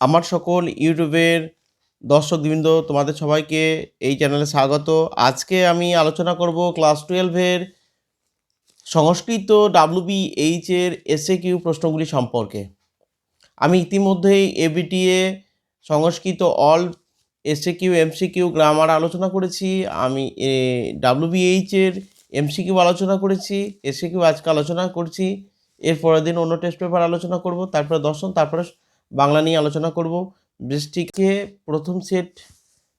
আমার সকল ইউটিউবের দর্শকবৃন্দ, তোমাদের সবাইকে এই চ্যানেলে স্বাগত। আজকে আমি আলোচনা করব ক্লাস টুয়েলভের সংস্কৃত ডাব্লিউবি এইচের এসএ কিউ প্রশ্নগুলি সম্পর্কে। আমি ইতিমধ্যেই ABTA Sanskrit all SAQ MCQ grammar আলোচনা করেছি। আমি ডাব্লিউবিএইচের এমসি কিউ আলোচনা করেছি এসএ কিউ আজকে আলোচনা করছি। এর পরের দিন অন্য টেস্ট পেপার আলোচনা করব, তারপরে দর্শন তারপরে বাংলা নিয়ে আলোচনা করব। বৃষ্টিকে প্রথম সেট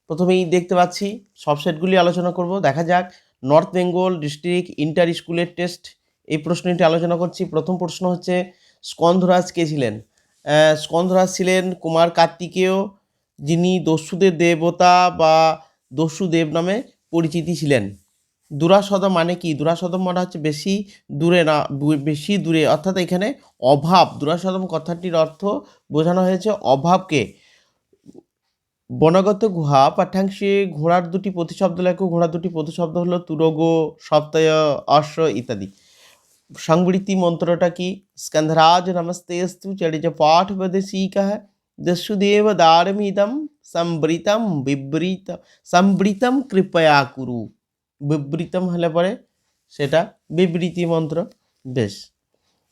প্রথমেই দেখতে পাচ্ছি, সব সেটগুলি আলোচনা করব। দেখা যাক নর্থ বেঙ্গল ডিস্ট্রিক্ট ইন্টার স্কুলের টেস্ট এই প্রশ্নটি আলোচনা করছি। প্রথম প্রশ্ন হচ্ছে, স্কন্ধরাজ কে ছিলেন? স্কন্ধরাজ ছিলেন কুমার কার্তিকেয়, যিনি দস্যুদের দেবতা বা দস্যু দেব নামে পরিচিতি ছিলেন। দুরাসদম মানে কি? দুরাসদম মানে হচ্ছে বেশি দূরে না বেশি দূরে। অর্থাৎ এখানে অভাব, দুরাসদম কথাটির অর্থ বোঝানো হয়েছে অভাবকে। বনগত গুহা পাঠ্যাংশে ঘোড়ার দুটি প্রতিশব্দ লেখো। ঘোড়ার দুটি প্রতিশব্দ হলো তুরগ, সপ্তায়, অশ্ব ইত্যাদি। সংবৃত্তি মন্ত্রটা কি? স্কন্ধরাজ নমস্তেস্তু চরিচ পাঠ বদসিকা দস্যুদেব দারমিদম সম্বৃতম বিবৃত, সম্বৃতম কৃপয়া কুরু। বিবৃতম হলে পরে সেটা বিবৃতি মন্ত্র বেশ।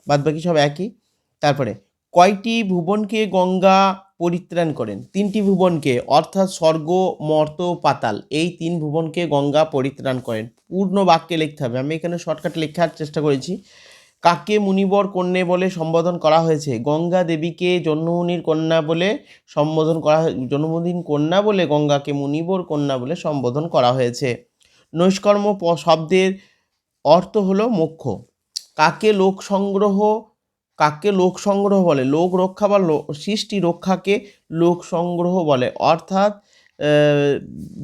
বাদ বাকি সব একই। তারপরে, কয়টি ভুবনকে গঙ্গা পরিত্রাণ করেন? তিনটি ভুবনকে, অর্থাৎ স্বর্গ, মর্ত পাতাল, এই তিন ভুবনকে গঙ্গা পরিত্রাণ করেন। পূর্ণ বাক্যে লিখতে হবে। আমি এখানে শর্টকাট লেখার চেষ্টা করেছি। কাকে মুনিবর কন্যে বলে সম্বোধন করা হয়েছে? গঙ্গা দেবীকে জন্মমুনির কন্যা বলে সম্বোধন করা জন্মদিন কন্যা বলে গঙ্গাকে মুনিবর কন্যা বলে সম্বোধন করা হয়েছে। নৈষ্কর্ম শব্দের অর্থ হলো মোক্ষ। কাকে লোক সংগ্রহ, কাকে লোক সংগ্রহ বলে? লোক রক্ষা বা সৃষ্টি রক্ষাকে লোক সংগ্রহ বলে। অর্থাৎ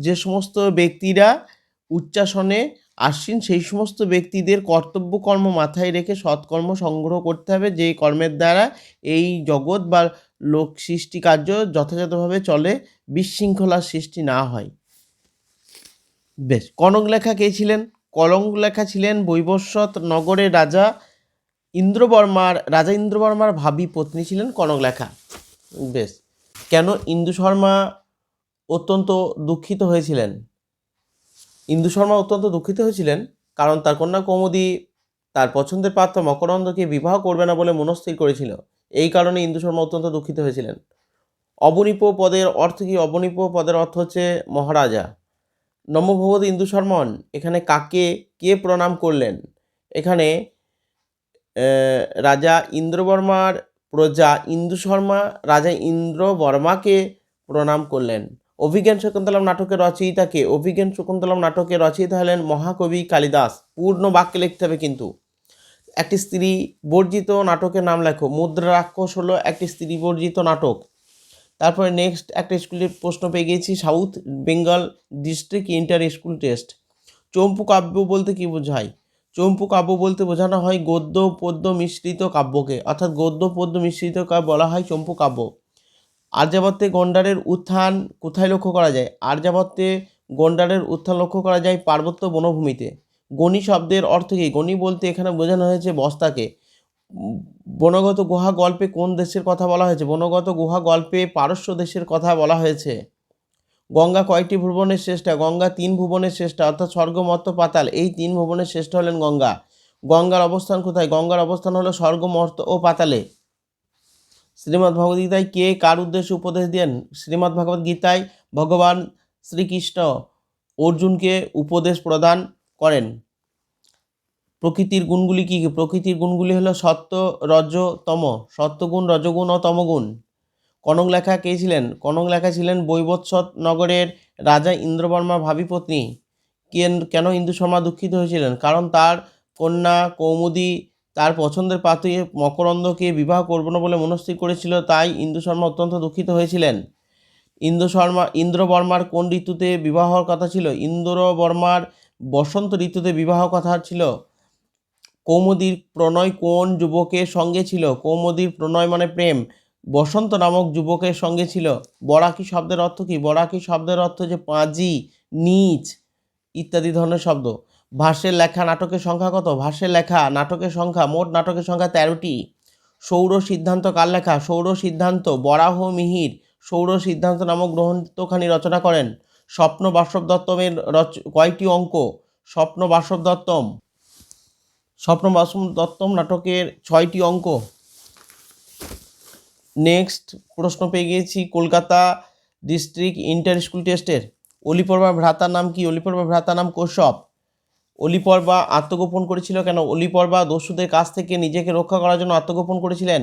যে সমস্ত ব্যক্তিরা উচ্চাসনে আসীন, সেই সমস্ত ব্যক্তিদের কর্তব্য কর্ম মাথায় রেখে সৎকর্ম সংগ্রহ করতে হবে। যে কর্মের দ্বারা এই জগৎ বা লোক সৃষ্টি কার্য যথাযথভাবে চলে, বিশৃঙ্খলার সৃষ্টি না হয়। বেশ, কনক লেখা কে ছিলেন? কলঙ্ক লেখা ছিলেন বৈবস্বত নগরের রাজা ইন্দ্রবর্মার রাজা ইন্দ্রবর্মার ভাবী পত্নী ছিলেন কনক লেখা। বেশ, কেন ইন্দু শর্মা অত্যন্ত দুঃখিত হয়েছিলেন? ইন্দু শর্মা অত্যন্ত দুঃখিত হয়েছিলেন কারণ তার কন্যা কৌমুদী তার পছন্দের পাত্র মকরন্দকে বিবাহ করবে না বলে মনস্থির করেছিল। এই কারণে ইন্দু শর্মা অত্যন্ত দুঃখিত হয়েছিলেন। অবনীপ পদের অর্থ কি? অবনীপ পদের অর্থ হচ্ছে মহারাজা। নমভগবত ইন্দু শর্মন, এখানে কাকে, কে প্রণাম করলেন? এখানে রাজা ইন্দ্রবর্মার প্রজা ইন্দু শর্মা, রাজা ইন্দ্র বর্মাকে প্রণাম করলেন। অভিজ্ঞান শকুন্তলম নাটকের রচয়িতাকে অভিজ্ঞান শকুন্তলম নাটকের রচয়িতা হলেন মহাকবি কালিদাস। পূর্ণ বাক্যে লিখতে হবে কিন্তু। একটি স্ত্রী বর্জিত নাটকের নাম লেখো। মুদ্রা রাক্ষস হলো একটি স্ত্রী বর্জিত নাটক। তারপরে নেক্সট একটা স্কুলের প্রশ্ন পেয়ে গেছি south Bengal district inter school test চম্পু কাব্য বলতে কি বোঝায়? চম্পু কাব্য বলতে বোঝানো হয় গদ্য, পদ্য মিশ্রিত কাব্যকে, অর্থাৎ গদ্য, পদ্য মিশ্রিত কাব্য বলা হয় চম্পু কাব্য। আর্যাবর্তে গন্ডারের উত্থান কোথায় লক্ষ্য করা যায়? আর্যাবর্তে গন্ডারের উত্থান লক্ষ্য করা যায় পার্বত্য বনভূমিতে। গণি শব্দের অর্থ কী? গণি বলতে এখানে বোঝানো হয়েছে বস্তাকে। বনগত গুহা গল্পে কোন দেশের কথা বলা হয়েছে? বনগত গুহা গল্পে পারস্য দেশের কথা বলা হয়েছে। গঙ্গা কয়টি ভুবনের শ্রেষ্ঠা? গঙ্গা তিন ভুবনের শ্রেষ্ঠা, অর্থাৎ স্বর্গ মর্ত পাতাল। এই তিন ভুবনের শ্রেষ্ঠ হলেন গঙ্গা। গঙ্গার অবস্থান কোথায়? গঙ্গার অবস্থান হলো স্বর্গমর্ত ও পাতালে। শ্রীমদ্ ভগবদ গীতায় কে কার উদ্দেশ্যে উপদেশ দেন শ্রীমদ্ ভগবদ গীতায় ভগবান শ্রীকৃষ্ণ অর্জুনকে উপদেশ প্রদান করেন। প্রকৃতির গুণগুলি কী প্রকৃতির গুণগুলি হলো সত্য রজ তম। সত্যগুণ রজগুণ ও তমগুণ কনক লেখা কে ছিলেন? কনক লেখা ছিলেন বৈবৎসত নগরের রাজা ইন্দ্রবর্মা ভাবী পত্নী কেন কেন ইন্দু শর্মা দুঃখিত হয়েছিলেন? কারণ তার কন্যা কৌমুদী তার পছন্দের পাত্রী মকরন্দকে বিবাহ করব না বলে মনস্থির করেছিল, তাই ইন্দু শর্মা অত্যন্ত দুঃখিত হয়েছিলেন। ইন্দ্র শর্মা, ইন্দ্রবর্মার কোন ঋতুতে বিবাহ হওয়ার কথা ছিল? ইন্দ্র বর্মার বসন্ত ঋতুতে বিবাহ কথা ছিল। কৌমুদীর প্রণয় কোন যুবকের সঙ্গে ছিল? কৌমুদীর প্রণয় মানে প্রেম। বসন্ত নামক যুবকের সঙ্গে ছিল। বরাকি শব্দের অর্থ কি? বরাকি শব্দের অর্থ যে পাঁজি, নিচ ইত্যাদি ধরনের শব্দ। ভাষ্যের লেখা নাটকের সংখ্যা কত? ভাষ্যের লেখা নাটকের সংখ্যা মোট নাটকের সংখ্যা তেরোটি। সৌর সিদ্ধান্ত কার লেখা? সৌর সিদ্ধান্ত বরাহ মিহির সৌর সিদ্ধান্ত নামক গ্রন্থখানি রচনা করেন স্বপ্ন বাসব দত্তমের রচ, কয়টি অঙ্ক? স্বপ্ন বাসব দত্তম স্বপ্ন বাসব দত্তম নাটকের ছয়টি অঙ্ক। নেক্সট প্রশ্ন পেয়ে গিয়েছি, কলকাতা ডিস্ট্রিক্ট ইন্টার স্কুল টেস্টের। অলিপর্বা ভ্রাতার নাম কি? অলিপর্বা ভ্রাতার নাম কৌশব। অলিপর্বা আত্মগোপন করেছিল কেন? অলিপর্বা দস্যুদের কাছ থেকে নিজেকে রক্ষা করার জন্য আত্মগোপন করেছিলেন?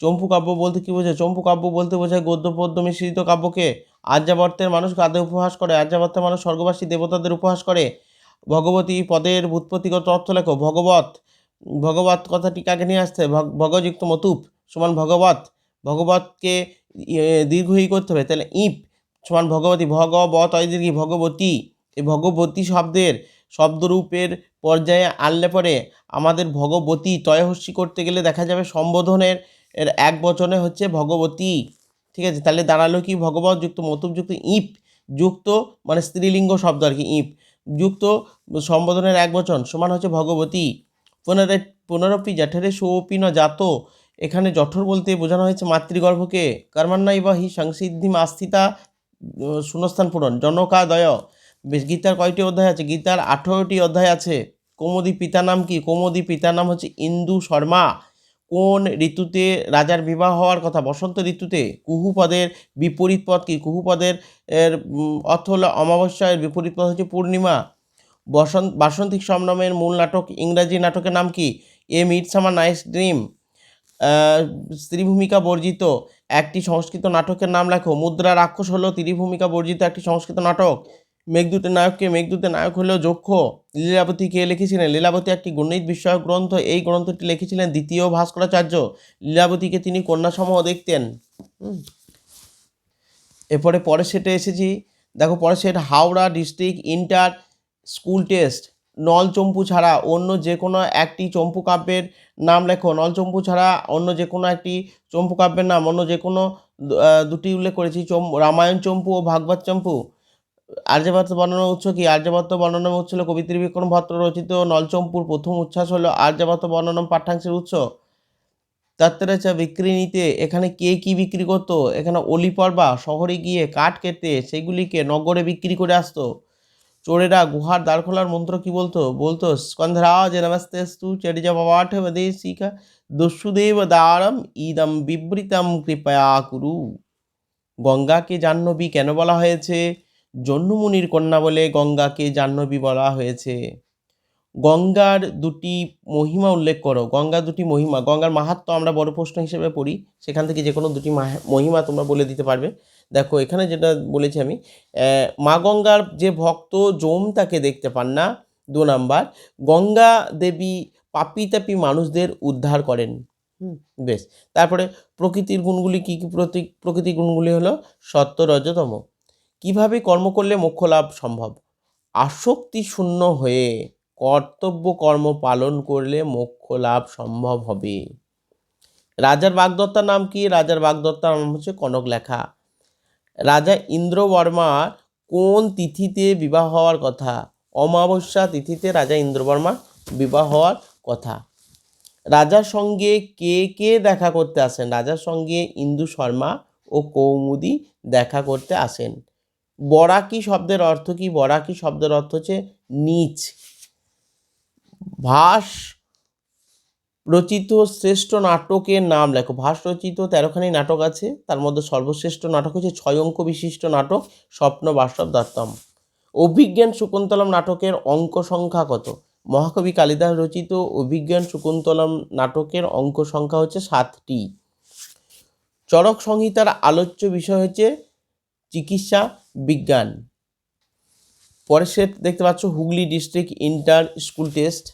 চম্পু কাব্য বলতে কি বোঝায়? চম্পু কাব্য বলতে বোঝায় গদ্য পদ্য মিশ্রিত কাব্যকে আর্যাবর্তের মানুষ কাদের উপহাস করে, আর্যাবর্তের মানুষ স্বর্গবাসী দেবতাদের উপহাস করে। ভগবতী পদের ভূতপতিগত অর্থ লেখো ভগবত ভগবত কথাটি কাকে নিয়ে আসতে ভগ- ভগযুক্ত মতুপ সমান ভগবত ভগবতকে ইয়ে, দীর্ঘই করতে হবে। তাহলে ইপ সমান ভগবতী ভগবত অয় দীর্ঘী ভগবতী। এই ভগবতী শব্দের শব্দরূপের পর্যায়ে আনলে পরে আমাদের ভগবতী তয়হস্যি করতে গেলে দেখা যাবে সম্বোধনের এর এক বচনে হচ্ছে ভগবতী। ঠিক আছে? তাহলে দাঁড়াল কি? ভগবত যুক্ত মতুব যুক্ত ইপ যুক্ত মানে স্ত্রীলিঙ্গ শব্দ আর কি ইপ। যুক্ত সম্বোধনের এক বচন, সমান হচ্ছে ভগবতী। পুনরে পুনরপি জঠরে সোপি ন জাত। এখানে জঠর বলতে বোঝানো হয়েছে মাতৃগর্ভকে। কর্মান্নই বা হি সংসিদ্ধি আস্থিতা শূন্যস্থান পূরণ। জনকাদয়। গীতার কয়টি অধ্যায় আছে? গীতার আঠেরোটি অধ্যায় আছে। কৌমুদি পিতার নাম কি? কৌমুদি পিতার নাম হচ্ছে ইন্দু শর্মা। কোন ঋতুতে রাজার বিবাহ হওয়ার কথা? বসন্ত ঋতুতে কুহুপদের বিপরীত পদ কি? কুহুপদের এর অর্থ হলো অমাবস্যা এর বিপরীত পদ হচ্ছে পূর্ণিমা। বসন্ত, বাসন্তিক সমনামের মূল নাটক ইংরাজি নাটকের নাম কি? A midsummer night's dream. স্ত্রী ভূমিকা বর্জিত একটি সংস্কৃত নাটকের নাম লেখো। মুদ্রা রাক্ষস হলো ত্রিভূমিকা বর্জিত একটি সংস্কৃত নাটক। মেঘদূতের নায়ককে মেঘদূতের নায়ক হলো যক্ষ। লীলাবতী কে লিখেছিলেন? লীলাবতী একটি গণিত বিষয়ক গ্রন্থ। এই গ্রন্থটি লিখেছিলেন দ্বিতীয় ভাস্করাচার্য। লীলাবতীকে তিনি কন্যাসমূহ দেখতেন। এরপরে পরের সেটে এসেছি। দেখো, পরের set, Howrah district inter school test. Nalachampu ছাড়া অন্য যে কোনো একটি চম্পু কাব্যের নাম লেখো। নলচম্পু ছাড়া অন্য যে কোনো একটি চম্পু কাব্যের নাম। অন্য যে কোনো দুটি উল্লেখ করেছি। চম, রামায়ণ চম্পু ও ভাগবত চম্পু। আর্যভট্ট বর্ণনা উৎস কি? আর্যভট্ট বর্ণনা উৎস হলো কবি ভট্ট রচিত নলচম্পুর প্রথম উচ্ছ্বাস হলো আর্যভট্ট বর্ণনম পাঠ্যাংশের উৎস। তাত্রেচা বিক্রি নিতে এখানে কে কি বিক্রি করতো? এখানে অলি অলিপর্বা শহরে গিয়ে কাঠ কেটে সেগুলিকে নগরে বিক্রি করে আসতো। চোরেরা গুহার দ্বার খোলার মন্ত্র কি বলতো? বলতো, স্কন্ধরাজ নমস্তেস্তু চরিজা বাবাঠ বদেশিকা দস্যুদেব দ্বারম ইদম বিবৃতম কৃপয়া কুরু। গঙ্গাকে জাহ্নবী কেন বলা হয়েছে? জন্মমুনির কন্যা বলে গঙ্গাকে জাহ্নবী বলা হয়েছে। গঙ্গার দুটি মহিমা উল্লেখ করো। গঙ্গার দুটি মহিমা গঙ্গার মাহাত্ম্য আমরা বড় প্রশ্ন হিসেবে পড়ি। সেখান থেকে যে কোনো দুটি মাহ- মহিমা তোমরা বলে দিতে পারবে। দেখো এখানে যেটা বলেছি আমি মা গঙ্গার যে ভক্ত জম তাকে দেখতে পান না। দু নাম্বার গঙ্গা দেবী পাপি তাপি মানুষদের উদ্ধার করেন। বেশ তারপরে প্রকৃতির গুণগুলি কী কী প্রতীক প্রকৃতির গুণগুলি হলো সত্য রজতম কীভাবে কর্ম করলে মোক্ষ লাভ সম্ভব? আসক্তি শূন্য হয়ে কর্তব্য কর্ম পালন করলে মোক্ষ লাভ সম্ভব হবে। রাজার বাগদত্তার নাম কি? রাজার বাগদত্তার নাম হচ্ছে কনক লেখা। রাজা ইন্দ্রবর্মার কোন তিথিতে বিবাহ হওয়ার কথা? অমাবস্যা তিথিতে রাজা ইন্দ্রবর্মার বিবাহ হওয়ার কথা। রাজার সঙ্গে কে কে দেখা করতে আসেন? রাজার সঙ্গে ইন্দু শর্মা ও কৌমুদি দেখা করতে আসেন। বরাকি শব্দের অর্থ কি? বরাকি শব্দের অর্থ হচ্ছে নিচ। ভাস রচিত শ্রেষ্ঠ নাটকের নাম লেখো। ভাস রচিত তেরোখানি নাটক আছে। তার মধ্যে সর্বশ্রেষ্ঠ নাটক হচ্ছে ছয় অঙ্ক বিশিষ্ট নাটক, স্বপ্ন বাস্তব দত্তম। অভিজ্ঞান শকুন্তলম নাটকের অঙ্ক সংখ্যা কত? মহাকবি কালিদাস রচিত অভিজ্ঞান শকুন্তলম নাটকের অঙ্ক সংখ্যা হচ্ছে সাতটি। চরক সংহিতার আলোচ্য বিষয় হচ্ছে চিকিৎসা বিজ্ঞান। পরের সেট দেখতে পাচ্ছ Hooghly district inter school test.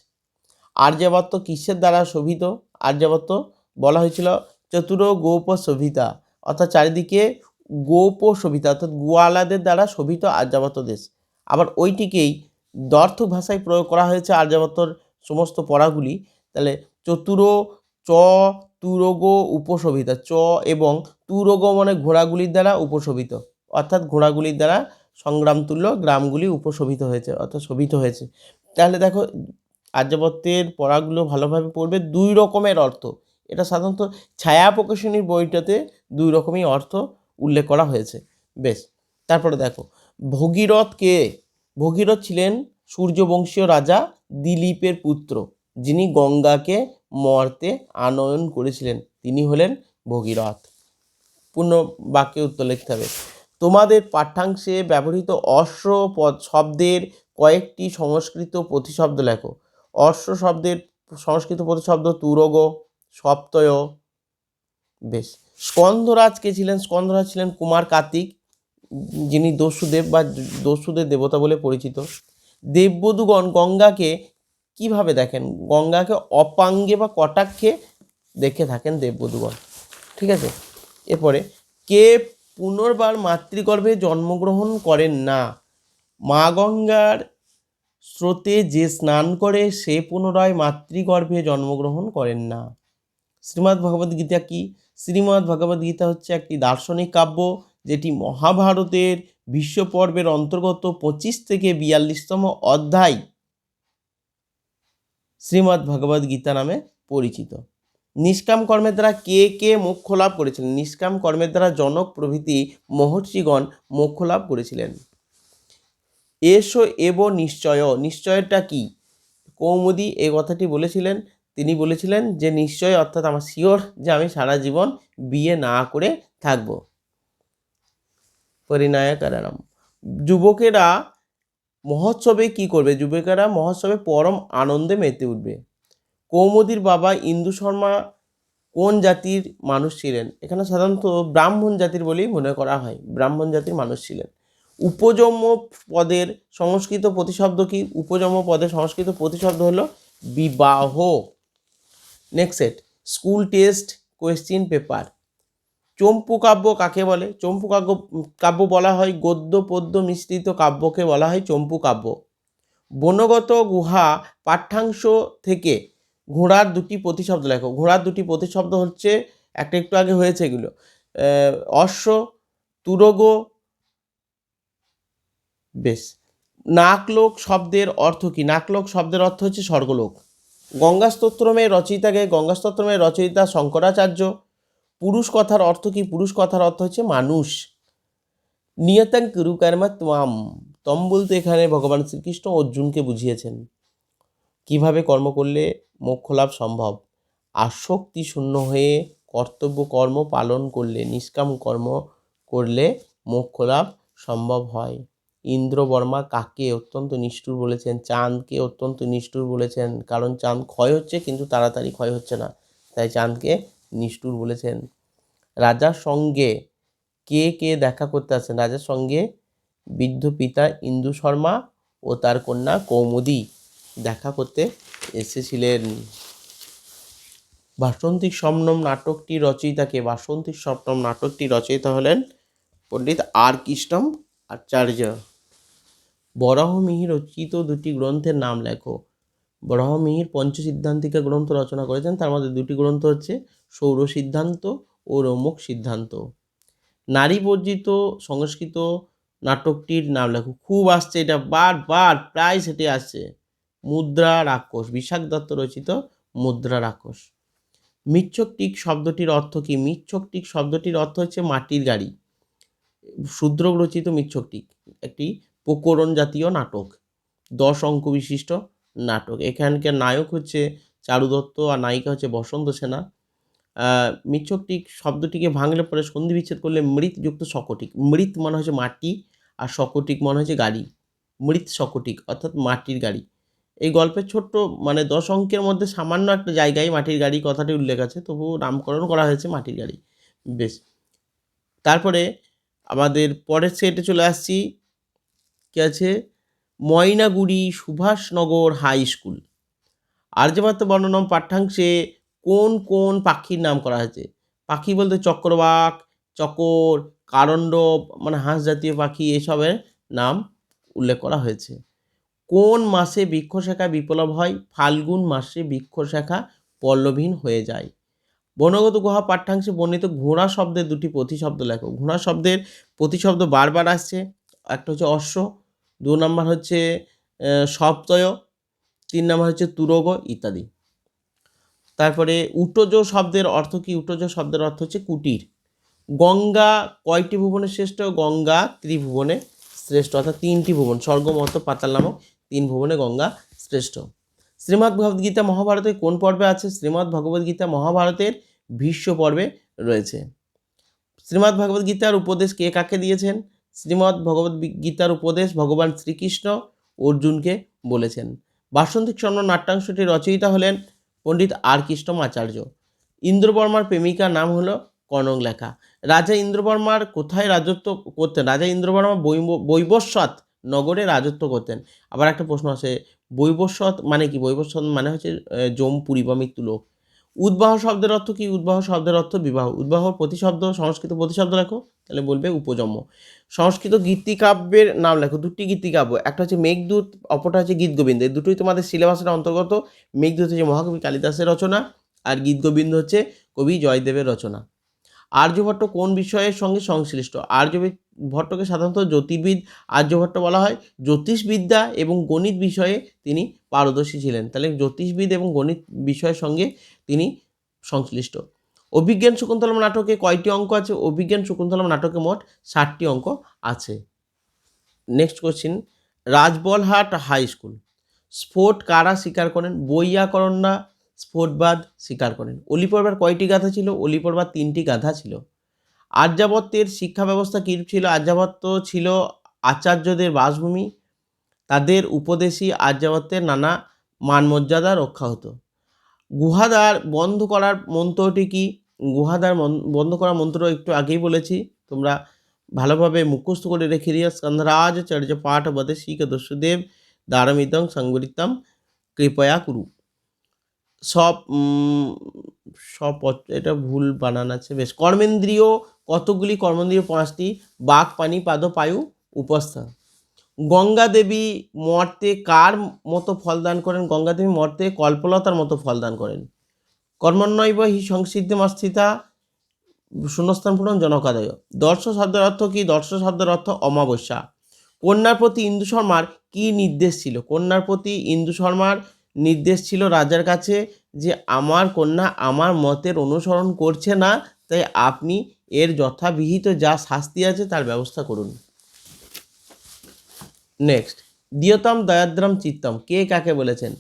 Aryavart কিসের দ্বারা শোভিত? আর্যাবর্ত বলা হয়েছিল চতুর গোপ শোভিতা অর্থাৎ চারিদিকে গোপ শোভিতা অর্থাৎ গোয়ালাদের দ্বারা শোভিত আর্যাবর্ত দেশ। আবার ওইটিকেই দর্থ ভাষায় প্রয়োগ করা হয়েছে আর্যাবর্তর সমস্ত পড়াগুলি। তাহলে চতুর, চ, তুরগ উপশোভিতা, চ এবং তুরগ মানে ঘোড়াগুলির দ্বারা উপশোভিত। অর্থাৎ ঘোড়াগুলির দ্বারা সংগ্রাম তুল্য গ্রামগুলি উপশোভিত হয়েছে, অর্থাৎ শোভিত হয়েছে। তাহলে দেখো আর্যাবর্তের পড়াগুলো ভালোভাবে পড়বে দুই রকমের অর্থ। এটা সাধারণত ছায়া প্রকাশনীর বইটাতে দুই রকমই অর্থ উল্লেখ করা হয়েছে। বেশ, তারপরে দেখো, ভগীরথ কে? ভগীরথ ছিলেন সূর্যবংশীয় রাজা দিলীপের পুত্র, যিনি গঙ্গাকে মর্তে আনয়ন করেছিলেন। তিনি হলেন ভগীরথ। পূর্ণ বাক্যে উত্তর লিখতে হবে। তোমাদের পাঠ্যাংশে ব্যবহৃত অশ্র পদ শব্দের কয়েকটি সংস্কৃত প্রতিশব্দ লেখো। অশ্র শব্দের সংস্কৃত প্রতিশব্দ তুরগ, সপ্তয়, বেশ। স্কন্ধরাজ কে ছিলেন? স্কন্ধরাজ ছিলেন কুমার কার্তিক, যিনি দস্যুদেব বা দস্যুদের দেবতা বলে পরিচিত। দেববধূগণ গঙ্গাকে কীভাবে দেখেন? গঙ্গাকে অপাঙ্গে বা কটাক্ষে দেখে থাকেন দেববধূগণ। ঠিক আছে? এরপরে কে পুনর্বার মাতৃগর্ভে জন্মগ্রহণ করেন না। মা গঙ্গার স্রোতে যে স্নান করে, সে পুনরায় মাতৃগর্ভে জন্মগ্রহণ করেন না। শ্রীমদ্ ভগবদ্ গীতা কি? শ্রীমদ্ ভগবদ্ গীতা হচ্ছে একটি দার্শনিক কাব্য, যেটি মহাভারতের বিশ্বপর্বের অন্তর্গত পঁচিশ থেকে বিয়াল্লিশতম অধ্যায় শ্রীমদ্ ভগবদ্ গীতা নামে পরিচিত। নিষ্কাম কর্মের দ্বারা কে কে মোক্ষ লাভ করেছিলেন? নিষ্কাম কর্মের দ্বারা জনক প্রভৃতি মহর্ষিগণ মোক্ষ লাভ করেছিলেন। এসো এব নিশ্চয়। নিশ্চয়টা কি? কৌমুদি এই কথাটি বলেছিলেন। তিনি বলেছিলেন যে, নিশ্চয় অর্থাৎ আমার শিওর যে আমি সারা জীবন বিয়ে না করে থাকব। পরিণয় কারণম যুবকেরা মহোৎসবে কি করবে? যুবকেরা মহোৎসবে পরম আনন্দে মেতে উঠবে। কৌমুদির বাবা ইন্দু শর্মা কোন জাতির মানুষ ছিলেন? এখানে সাধারণত ব্রাহ্মণ জাতির বলেই মনে করা হয়, ব্রাহ্মণ জাতির মানুষ ছিলেন। উপজম্য পদের সংস্কৃত প্রতিশব্দ কি? উপজম্য পদের সংস্কৃত প্রতিশব্দ হলো বিবাহ। Next school test question paper চম্পু কাব্য কাকে বলে? চম্পু কাব্য কাব্য বলা হয় গদ্য, পদ্য মিশ্রিত কাব্যকে বলা হয় চম্পু কাব্য। বনগত গুহা পাঠ্যাংশ থেকে ঘোড়ার দুটি প্রতিশব্দ লেখো। ঘোড়ার দুটি প্রতিশব্দ হচ্ছে, একটা একটু আগে হয়েছে এগুলো। অশ্ব, তুরগ, বেশ। নাকলোক শব্দের অর্থ কি? নাকলোক শব্দের অর্থ হচ্ছে স্বর্গলোক। গঙ্গাস্তোত্রমের রচয়িতাকে গঙ্গাস্তোত্রমের রচয়িতা শঙ্করাচার্য। পুরুষ কথার অর্থ কি? পুরুষ কথার অর্থ হচ্ছে মানুষ। নিয়তাং কুরু কর্মা ত্বাম। তম বলতে এখানে ভগবান শ্রীকৃষ্ণ অর্জুনকে বুঝিয়েছেন। কীভাবে কর্ম করলে মোক্ষ লাভ সম্ভব। আসক্তি শূন্য হয়ে কর্তব্য কর্ম পালন করলে, নিষ্কাম কর্ম করলে মোক্ষ লাভ সম্ভব হয়। ইন্দ্র বর্মা কাকে অত্যন্ত নিষ্ঠুর বলেছেন? চাঁদকে অত্যন্ত নিষ্ঠুর বলেছেন। কারণ চাঁদ ক্ষয় হচ্ছে, কিন্তু তাড়াতাড়ি ক্ষয় হচ্ছে না। তাই চাঁদকে নিষ্ঠুর বলেছেন। রাজার সঙ্গে কে কে দেখা করতে আসেন রাজার সঙ্গে বৃদ্ধ পিতা ইন্দু শর্মা ও তার কন্যা কৌমুদী। দেখা করতে এসেছিলেন। বাসন্তিক স্বপ্নম নাটকটি রচয়িতাকে বাসন্তিক স্বপ্নম নাটকটি রচয়িতা হলেন পণ্ডিত আর কৃষ্ণম আচার্য। বরাহমিহির রচিত দুটি গ্রন্থের নাম লেখো। বরাহমিহির পঞ্চসিদ্ধান্তিকা গ্রন্থ রচনা করেছেন, তার মধ্যে দুটি গ্রন্থ হচ্ছে সৌর সিদ্ধান্ত ও রৌমক সিদ্ধান্ত। নারী বর্জিত সংস্কৃত নাটকটির নাম লেখো। খুব আসছে এটা, বারবার প্রায় সেটি আসছে। মুদ্রা রাক্ষস বিশাখ দত্ত রচিত মুদ্রা রাক্ষস। মিচ্ছকটিক শব্দটির অর্থ কি? মিচ্ছকটিক শব্দটির অর্থ হচ্ছে মাটির গাড়ি। শূদ্র রচিত মিচ্ছকটিক, একটি প্রকরণ জাতীয় নাটক, দশ অঙ্ক বিশিষ্ট নাটক। এখানকার নায়ক হচ্ছে চারু দত্ত আর নায়িকা হচ্ছে বসন্ত সেনা। মিচ্ছকটিক শব্দটিকে ভাঙলে পরে সন্ধি বিচ্ছেদ করলে মৃতযুক্ত শকটিক। মৃত মনে হচ্ছে মাটি আর শকটিক মনে হচ্ছে গাড়ি। মৃত শকটিক অর্থাৎ মাটির গাড়ি। এই গল্পের ছোট্ট মানে দশ অঙ্কের মধ্যে সামান্য একটা জায়গায় মাটির গাড়ি, কথাটি উল্লেখ আছে, তবু নামকরণ করা হয়েছে মাটির গাড়ি। বেশ। তারপরে আমাদের পরের সেটে চলে আসছি, কি আছে? Maynaguri Subhashnagar high school. আর্যভারত বর্ণনম পাঠ্যাংশে কোন কোন পাখির নাম করা হয়েছে? পাখি বলতে চক্রবাক, চকর, কারণ্ডব মানে হাঁস জাতীয় পাখি, এসবের নাম উল্লেখ করা হয়েছে। কোন মাসে বৃক্ষশাখা বিপ্লব হয়? ফাল্গুন মাসে বৃক্ষশাখা পল্লবহীন হয়ে যায়। বনগত গুহা পাঠ্যাংশে বর্ণিত ঘোড়া শব্দের দুটি প্রতিশব্দ লেখো। ঘোড়া শব্দের প্রতিশব্দ বারবার আসছে। একটা হচ্ছে অশ্ব, দু নম্বর হচ্ছে সপ্তয়, তিন নম্বর হচ্ছে তুরগ ইত্যাদি। তারপরে উটোজ শব্দের অর্থ কি? উটোজ শব্দের অর্থ হচ্ছে কুটির। গঙ্গা কয়টি ভুবনে শ্রেষ্ঠ? গঙ্গা ত্রিভুবনে শ্রেষ্ঠ, অর্থাৎ তিনটি ভুবন স্বর্গ মর্ত পাতাল নামক তিন ভুবনে গঙ্গা শ্রেষ্ঠ। শ্রীমদ্ ভগবদ্গীতা মহাভারতের কোন পর্বে আছে? শ্রীমদ্ ভগবদ্গীতা মহাভারতের ভীষ্ম পর্বে রয়েছে। শ্রীমদ্ ভগবদ্গীতার উপদেশ কে কাকে দিয়েছেন? শ্রীমদ্ ভগবদ গীতার উপদেশ ভগবান শ্রীকৃষ্ণ অর্জুনকে বলেছেন। বাসন্তিক স্বর্ণ নাট্যাংশটির রচয়িতা হলেন পণ্ডিত আর কৃষ্ণমাচার্য। ইন্দ্রবর্মার প্রেমিকার নাম হলো কনকলেখা। রাজা ইন্দ্রবর্মার কোথায় রাজত্ব করতেন? রাজা ইন্দ্রবর্মা বৈব- বৈবস্বত নগরে রাজত্ব করতেন। আবার একটা প্রশ্ন আছে বৈবস্বত মানে কি? বৈবস্বত মানে হচ্ছে আহ, যমপুরী বা মৃত্যুলোক উদ্বাহ শব্দের অর্থ কি? উদ্বাহ শব্দের অর্থ বিবাহ। উদ্বাহ প্রতিশব্দ সংস্কৃত প্রতিশব্দ লেখো তাহলে বলবে উপজম্য সংস্কৃত গীতিকাব্যের নাম লেখো দুটি গীতিকাব্য একটা হচ্ছে মেঘদূত অপরটা হচ্ছে গীত গোবিন্দ এই দুটোই তোমাদের সিলেবাসের অন্তর্গত। মেঘদূত হচ্ছে মহাকবি কালিদাসের রচনা আর গীত গোবিন্দ হচ্ছে কবি জয়দেবের রচনা। আর্যভট্ট কোন বিষয়ের সঙ্গে সংশ্লিষ্ট? আর্যবিদ ভট্টকে সাধারণত জ্যোতির্বিদ আর্যভট্ট বলা হয়। জ্যোতিষবিদ্যা এবং গণিত বিষয়ে তিনি পারদর্শী ছিলেন। তাহলে জ্যোতিষবিদ এবং গণিত বিষয়ের সঙ্গে তিনি সংশ্লিষ্ট। অভিজ্ঞান শকুন্তলম নাটকে কয়টি অঙ্ক আছে? অভিজ্ঞান শকুন্তলম নাটকে মোট ষাটটি অঙ্ক আছে। Next question Rajbalhat high school. স্ফোট কারা স্বীকার করেন? বৈয়াকরণরা স্ফোটবাদ স্বীকার করেন। অলিপর্বার কয়টি গাথা ছিল? অলিপর্বার তিনটি গাথা ছিল। আর্যাবত্যের শিক্ষা ব্যবস্থা কীরূপ ছিল? আর্যাবত্য ছিল আচার্যদের বাসভূমি। তাদের উপদেশী আর্যাবত্যের নানা মানমর্যাদা রক্ষা হতো। গুহাদার বন্ধ করার মন্ত্রটি কি? গুহাদার বন্ধ করার মন্ত্র একটু আগেই বলেছি। তোমরা ভালোভাবে মুখস্থ করে রেখে দিও। স্কন্দরাজ চর্য পাঠ বদে শিখ দস্যুদেব দারমিদং সংগরিতম কৃপয়া কুরু। সব সব এটা ভুল বানান আছে। বেশ, কর্মেন্দ্রীয় কতগুলি কর্মেন্দ্রীয় পাঁচটি বাক পানি, পাদ, পায়ু, উপস্থা। গঙ্গা দেবী মর্তে কার মতো ফলদান করেন? গঙ্গা দেবী মর্তে কল্পলতার মতো ফলদান করেন। কর্মণ্যৈব হি সংসিদ্ধিমস্থিতা শূন্যস্থান পূরণ, জনকাদয়। দর্শ শব্দের অর্থ কি? দর্শ শব্দের অর্থ অমাবস্যা। কন্যার প্রতি ইন্দু শর্মার কী নির্দেশ ছিল? কন্যার প্রতি ইন্দু শর্মার নির্দেশ ছিল রাজার কাছে যে, আমার কন্যা আমার মতের অনুসরণ করছে না, তাই আপনি এর যথাবিহিত যা শাস্তি আছে তার ব্যবস্থা করুন। নেক্সট দিয়তম দয়াদ্রম চিত্তম। কে কাকে বলেছেন?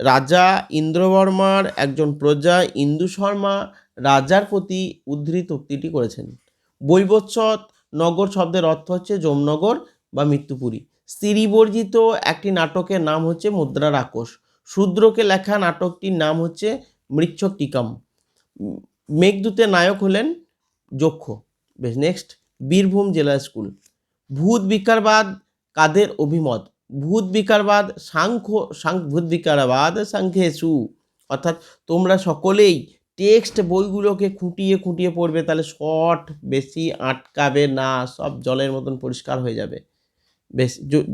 রাজা ইন্দ্রবর্মার একজন প্রজা ইন্দু শর্মা রাজার প্রতি উদ্ধৃত উক্তিটি করেছেন। বৈবৎসত নগর শব্দের অর্থ হচ্ছে যমনগর বা মৃত্যুপুরী। স্ত্রীবর্জিত একটি নাটকের নাম হচ্ছে মুদ্রা রাক্ষস শূদ্রকে লেখা নাটকটির নাম হচ্ছে মৃচ্ছক টিকাম মেঘদূতের নায়ক হলেন যক্ষ। বেশ নেক্সট বীরভূম জেলা স্কুল। ভূত বিকারবাদ কাদের অভিমত? ভূত বিকারবাদ সাংখ্য ভূত বিকারবাদ সাংখ্যেসু অর্থাৎ তোমরা সকলেই টেক্সট বইগুলোকে খুঁটিয়ে খুঁটিয়ে পড়বে, তাহলে শর্ট বেশি, আটকাবে না, সব জলের মতন পরিষ্কার হয়ে যাবে। বেশ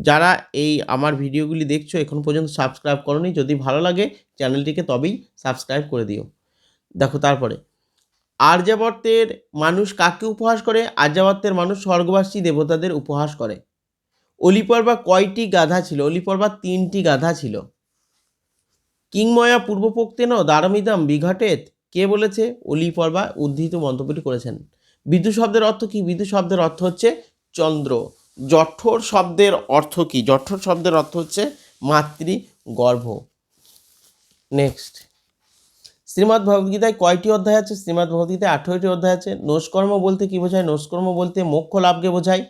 যারা এই আমার ভিডিওগুলি দেখছ, এখন পর্যন্ত সাবস্ক্রাইব করনি, যদি ভালো লাগে চ্যানেলটিকে তবেই সাবস্ক্রাইব করে দিও। দেখো, তারপরে আর্যাবর্তের মানুষ কাকে উপহাস করে? আর্যাবর্তের মানুষ স্বর্গবাসী দেবতাদের উপহাস করে। অলিপর্বা কয়টি গাধা ছিল? অলিপর্বা তিনটি গাধা ছিল। কিংময়া পূর্বপোক্তেন দারমিদাম বিঘটেত, কে বলেছে? অলিপর্বা উদ্ধৃত মন্তব্যটি করেছেন। বিদ্যুৎ শব্দের অর্থ কি? বিদ্যুৎ শব্দের অর্থ হচ্ছে চন্দ্র। জঠর শব্দের অর্থ কি? জঠর শব্দের অর্থ হচ্ছে মাতৃ গর্ভ নেক্সট শ্রীমদ্ ভগবদ্গীতায় কয়টি অধ্যায় আছে? শ্রীমদ্ ভগবদ্গীতায় আঠেরোটি অধ্যায় আছে। নস্কর্ম বলতে কি বোঝায়? নস্কর্ম বলতে মোক্ষ লাভকে বোঝায়।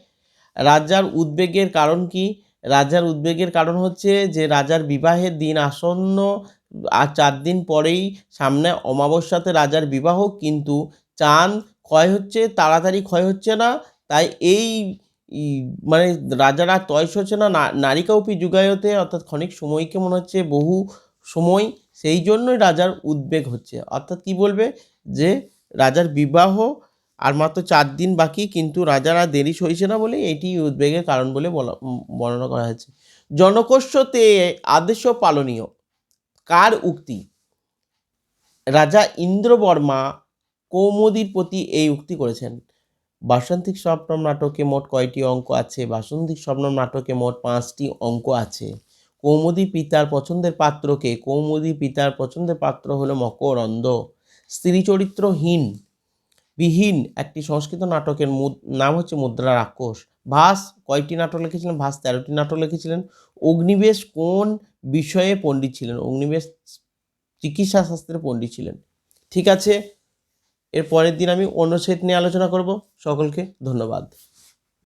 রাজার উদ্বেগের কারণ কি? রাজার উদ্বেগের কারণ হচ্ছে যে রাজার বিবাহের দিন আসন্ন আর চার দিন পরেই সামনে অমাবস্যাতে রাজার বিবাহ, কিন্তু চাঁদ ক্ষয় হচ্ছে, তাড়াতাড়ি ক্ষয় হচ্ছে না। তাই এই মানে রাজারা তয়স হচ্ছে না, না- নারিকাউপি যুগায়তে অর্থাৎ ক্ষণিক সময়কে মনে হচ্ছে বহু সময় সেই জন্যই রাজার উদ্বেগ হচ্ছে। অর্থাৎ কি বলবে? যে রাজার বিবাহ আর মাত্র চার দিন বাকি, কিন্তু রাজারা দেরি সইছে না বলে এটি উদ্বেগের কারণ বলে বর্ণনা করা হয়েছে। জনকোষ্ঠতে আদেশ পালনীয়। কার উক্তি? রাজা ইন্দ্রবর্মা কৌমুদীর প্রতি এই উক্তি করেছেন। বাসন্তিক স্বপ্নম নাটকে মোট কয়টি অঙ্ক আছে? বাসন্তিক স্বপ্নম নাটকে মোট পাঁচটি অঙ্ক আছে। কৌমুদী পিতার পছন্দের পাত্রকে কৌমুদী পিতার পছন্দের পাত্র হলো মকরন্দ। স্ত্রী চরিত্রহীন, বিহীন একটি সংস্কৃত নাটকের নাম হচ্ছে মুদ্রা রাক্ষস। ভাস কয়টি নাটক লিখেছিলেন? ভাস তেরোটি নাটক লিখেছিলেন। অগ্নিবেশ কোন বিষয়ে পণ্ডিত ছিলেন? অগ্নিবেশ চিকিৎসা শাস্ত্রে পণ্ডিত ছিলেন। ঠিক আছে, এর পরের দিন আমি অন্য সেট নিয়ে আলোচনা করব। সকলকে ধন্যবাদ।